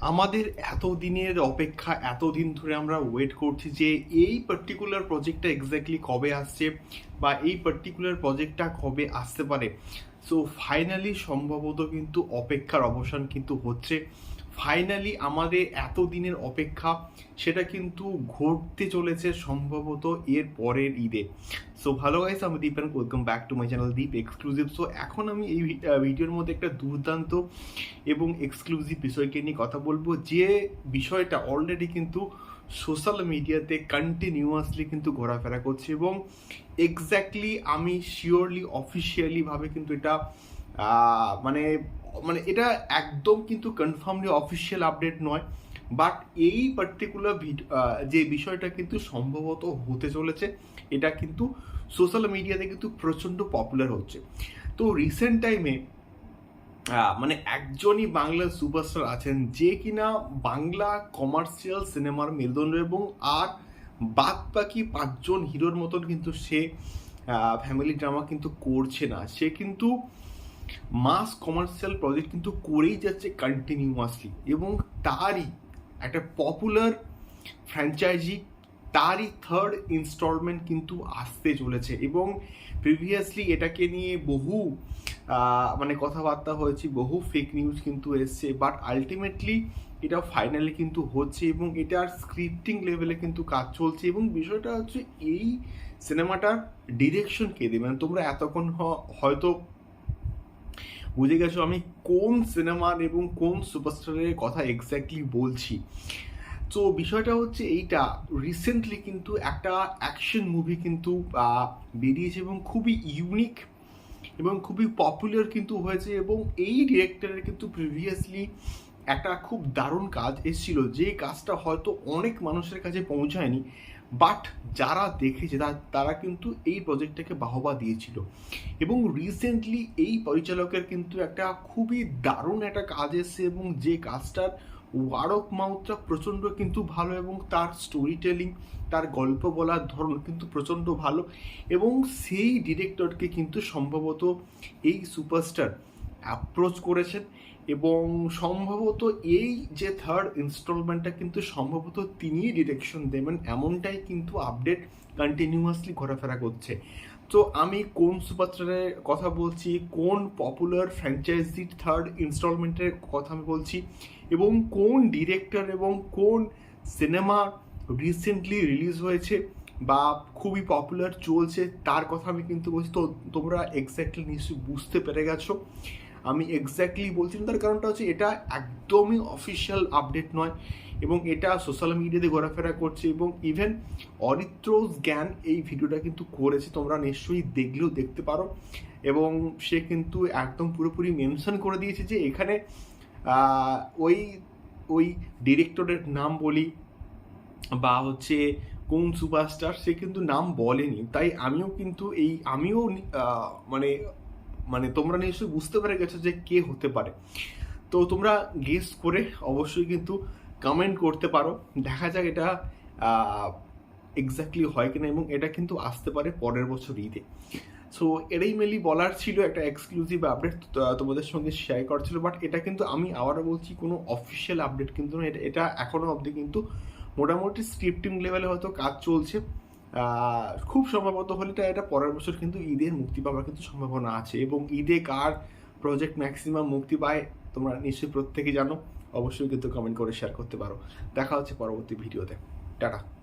আমাদের এতদিনের অপেক্ষা, এতদিন ধরে আমরা ওয়েট করছি যে এই পার্টিকুলার প্রজেক্টটা এক্স্যাক্টলি কবে আসছে বা এই পার্টিকুলার প্রজেক্টটা কবে আসতে পারে। সো ফাইনালি সম্ভবত কিন্তু অপেক্ষার অবসান কিন্তু হচ্ছে। ফাইনালি আমাদের এতদিনের অপেক্ষা, সেটা কিন্তু ঘটতে চলেছে সম্ভবত এর পরের ঈদে। সো ভালো গাইস আমি Deep and welcome back to my channel Deep exclusive so এখন আমি এই ভিডিওর মধ্যে একটা দুর্দান্ত এবং এক্সক্লুসিভ বিষয়কে নিয়ে কথা বলব। যে বিষয়টা অলরেডি কিন্তু সোশ্যাল মিডিয়াতে কন্টিনিউয়াসলি কিন্তু ঘোরাফেরা করছে এবং এক্স্যাক্টলি আমি শিওরলি অফিসিয়ালি ভাবে কিন্তু এটা মানে মানে এটা একদম কিন্তু কনফার্মলি অফিসিয়াল আপডেট নয় বাট এই পার্টিকুলার যে বিষয়টা কিন্তু সম্ভবত হতে চলেছে, এটা কিন্তু সোশ্যাল মিডিয়াতে কিন্তু প্রচণ্ড পপুলার হচ্ছে। তো রিসেন্ট টাইমে মানে একজনই বাংলার সুপারস্টার আছেন যে কিনা বাংলা কমার্শিয়াল সিনেমার মেরুদণ্ড এবং আর বাদ বাকি পাঁচজন হিরোর মতন কিন্তু সে ফ্যামিলি ড্রামা কিন্তু করছে না। সে কিন্তু মাস কমার্শিয়াল প্রজেক্ট কিন্তু করেই যাচ্ছে কন্টিনিউয়াসলি এবং তারই একটা পপুলার ফ্র্যাঞ্চাইজি তারই থার্ড ইনস্টলমেন্ট কিন্তু আসতে চলেছে এবং প্রিভিয়াসলি এটাকে নিয়ে বহু মানে কথাবার্তা হয়েছে, বহু ফেক নিউজ কিন্তু এসছে বাট আলটিমেটলি এটা ফাইনালি কিন্তু হচ্ছে এবং এটার স্ক্রিপ্টিং লেভেলে কিন্তু কাজ চলছে এবং বিষয়টা হচ্ছে এই সিনেমাটার ডিরেকশন কে দেবে? মানে তোমরা এতক্ষণ হয়তো বুঝে গেছো আমি কোন সিনেমার এবং কোন সুপারস্টারের কথা এক্স্যাক্টলি বলছি? তো বিষয়টা হচ্ছে এইটা রিসেন্টলি কিন্তু একটা অ্যাকশন মুভি কিন্তু বেরিয়েছে এবং খুবই ইউনিক এবং খুবই পপুলার কিন্তু হয়েছে এবং এই ডিরেক্টরের কিন্তু প্রিভিয়াসলি একটা খুব দারুণ কাজ এসেছিল যে কাজটা হয়তো অনেক মানুষের কাছে পৌঁছায়নি বাট যারা দেখেছে তারা কিন্তু এই প্রজেক্টটাকে বাহবা দিয়েছিল। এবং রিসেন্টলি এই পরিচালকের কিন্তু একটা খুবই দারুণ একটা কাজ এসেছে এবং যে কাজটার ওয়ার্ড অফ মাউথটা প্রচণ্ড কিন্তু ভালো এবং তার স্টোরি টেলিং তার গল্প বলার ধরন কিন্তু প্রচণ্ড ভালো এবং সেই ডিরেক্টরকে কিন্তু সম্ভবত এই সুপারস্টার অ্যাপ্রোচ করেছেন এবং সম্ভবত এই যে থার্ড ইনস্টলমেন্টটা কিন্তু সম্ভবত তিনিই ডিরেকশন দেবেন, এমনটাই কিন্তু আপডেট কন্টিনিউয়াসলি ঘোরাফেরা করছে। তো আমি কোন সুপারস্টারের কথা বলছি, কোন পপুলার ফ্র্যাঞ্চাইজির থার্ড ইনস্টলমেন্টের কথা আমি বলছি, এবং কোন ডিরেক্টর এবং কোন সিনেমা রিসেন্টলি রিলিজ হয়েছে বা খুবই পপুলার চলছে, তার কথা আমি কিন্তু বলছি। তো তোমরা এক্স্যাক্টলি নিশ্চয়ই বুঝতে পেরে গেছো। আমি এক্স্যাক্টলি বলছি তার কারণটা হচ্ছে এটা একদমই অফিসিয়াল আপডেট নয় এবং এটা সোশ্যাল মিডিয়াতে ঘোরাফেরা করছে এবং ইভেন অরিত্রোস জ্ঞান এই ভিডিওটা কিন্তু করেছে, তোমরা নিশ্চয়ই দেখলেও দেখতে পারো এবং সে কিন্তু একদম পুরোপুরি মেনশন করে দিয়েছে যে এখানে ওই ওই ডিরেক্টরের নাম বলি বা হচ্ছে কোন সুপারস্টার সে কিন্তু নাম বলেনি, তাই আমিও কিন্তু এই, আমিও মানে মানে তোমরা নিশ্চয়ই বুঝতে পেরে গেছো যে কে হতে পারে। তো তোমরা গেস করে অবশ্যই কিন্তু কমেন্ট করতে পারো। দেখা যাক এটা এক্স্যাক্টলি হয় কিনা এবং এটা কিন্তু আসতে পারে পরের বছর ঈদে। সো এটাই মেনলি বলার ছিল একটা এক্সক্লুসিভ আপডেট তোমাদের সঙ্গে শেয়ার করা ছিল বাট এটা কিন্তু আমি আবারও বলছি, কোনো অফিসিয়াল আপডেট কিন্তু না এটা এটা এখনও অবধি কিন্তু মোটামুটি স্ক্রিপ্টিং লেভেলে হয়তো কাজ চলছে। খুব সম্ভবত হলে এটা পরের বছর কিন্তু ঈদের মুক্তি পাওয়ার কিন্তু সম্ভাবনা আছে এবং ঈদে কার প্রজেক্ট ম্যাক্সিমাম মুক্তি পায় তোমরা নিশ্চয়ই প্রত্যেকেই জানো। অবশ্যই কিন্তু কমেন্ট করে শেয়ার করতে পারো। দেখা হচ্ছে পরবর্তী ভিডিওতে। টাটা।